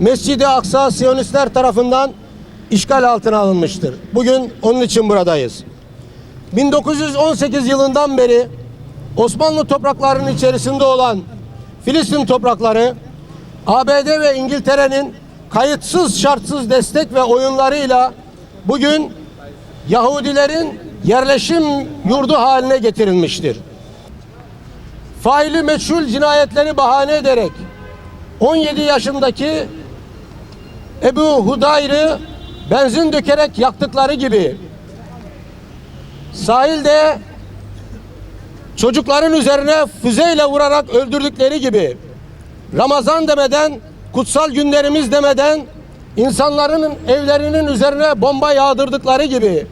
Mescid-i Aksa Siyonistler tarafından işgal altına alınmıştır. Bugün onun için buradayız. 1918 yılından beri Osmanlı topraklarının içerisinde olan Filistin toprakları ABD ve İngiltere'nin kayıtsız şartsız destek ve oyunlarıyla bugün Yahudilerin yerleşim yurdu haline getirilmiştir. Faili meçhul cinayetleri bahane ederek 17 yaşındaki Ebu Hudayr'ı benzin dökerek yaktıkları gibi sahilde çocukların üzerine füzeyle vurarak öldürdükleri gibi Ramazan demeden kutsal günlerimiz demeden insanların evlerinin üzerine bomba yağdırdıkları gibi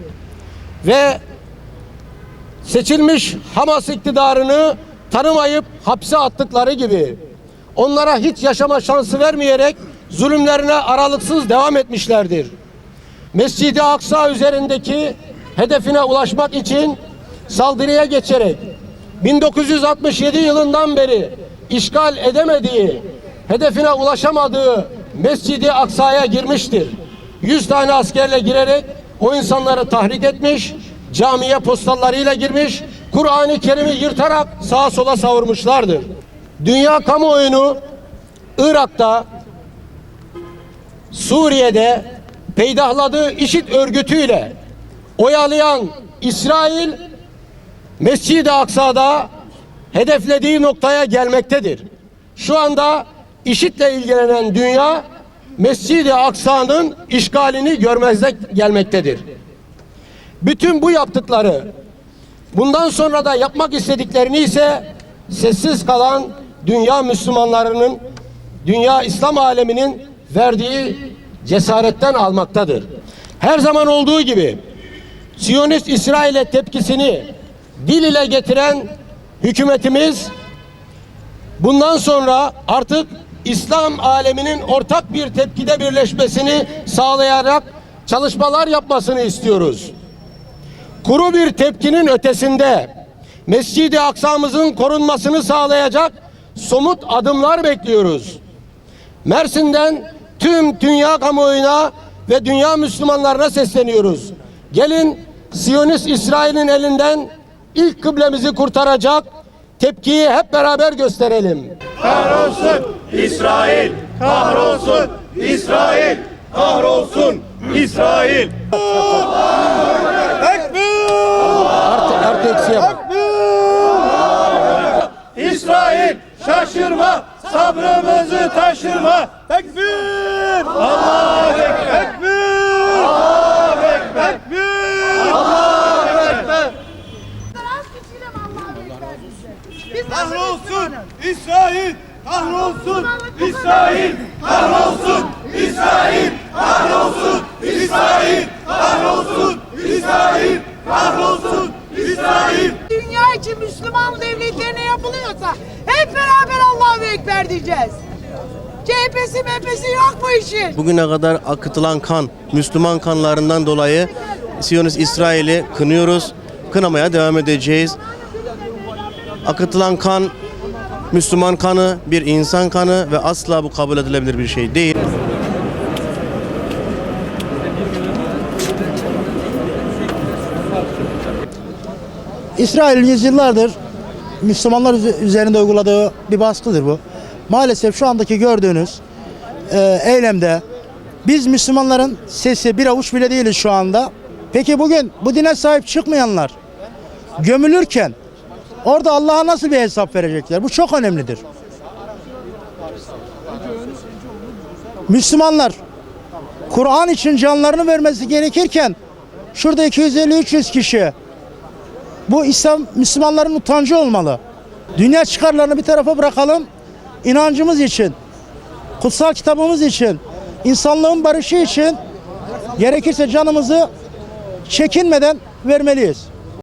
ve seçilmiş Hamas iktidarını tanımayıp hapse attıkları gibi onlara hiç yaşama şansı vermeyerek zulümlerine aralıksız devam etmişlerdir. Mescid-i Aksa üzerindeki hedefine ulaşmak için saldırıya geçerek 1967 yılından beri işgal edemediği, hedefine ulaşamadığı Mescid-i Aksa'ya girmiştir. 100 tane askerle girerek o insanları tahrik etmiş, camiye postallarıyla girmiş, Kur'an-ı Kerim'i yırtarak sağa sola savurmuşlardır. Dünya kamuoyunu Irak'ta, Suriye'de peydahladığı IŞİD örgütüyle oyalayan İsrail Mescid-i Aksa'da hedeflediği noktaya gelmektedir. Şu anda IŞİD'le ilgilenen dünya Mescid-i Aksa'nın işgalini görmezde gelmektedir. Bütün bu yaptıkları bundan sonra da yapmak istediklerini ise sessiz kalan dünya Müslümanlarının, dünya İslam aleminin verdiği cesaretten almaktadır. Her zaman olduğu gibi Siyonist İsrail'e tepkisini dil ile getiren hükümetimiz bundan sonra artık İslam aleminin ortak bir tepkide birleşmesini sağlayarak çalışmalar yapmasını istiyoruz. Kuru bir tepkinin ötesinde Mescid-i Aksa'mızın korunmasını sağlayacak somut adımlar bekliyoruz. Mersin'den tüm dünya kamuoyuna ve dünya Müslümanlarına sesleniyoruz. Gelin Siyonist İsrail'in elinden ilk kıblemizi kurtaracak tepkiyi hep beraber gösterelim. Kahrolsun İsrail! Kahrolsun İsrail! Kahrolsun İsrail! Artı, artı eksiye bak. İsrail şaşırma, sabrımızı taşırma. Tekbir! Allahu Ekber! Tekbir! İsrail! Kahrolsun İsrail! Kahrolsun İsrail! Kahrolsun İsrail! Kahrolsun İsrail! Kahrolsun İsrail! Dünya için Müslüman devletlerine yapılıyorsa hep beraber Allahu Ekber diyeceğiz. CHP'si MHP'si yok bu işin. Bugüne kadar akıtılan kan, Müslüman kanlarından dolayı Siyonist İsrail'i kınıyoruz. Kınamaya devam edeceğiz. Akıtılan kan Müslüman kanı, bir insan kanı ve asla bu kabul edilebilir bir şey değil. İsrail'in yüzyıllardır Müslümanlar üze- üzerinde uyguladığı bir baskıdır bu. Maalesef şu andaki gördüğünüz e, eylemde biz Müslümanların sesi bir avuç bile değiliz şu anda. Peki bugün bu dine sahip çıkmayanlar gömülürken orada Allah'a nasıl bir hesap verecekler? Bu çok önemlidir. Müslümanlar Kur'an için canlarını vermesi gerekirken şurada 250-300 kişi bu İslam Müslümanların utancı olmalı. Dünya çıkarlarını bir tarafa bırakalım. İnancımız için, kutsal kitabımız için, insanlığın barışı için gerekirse canımızı çekinmeden vermeliyiz.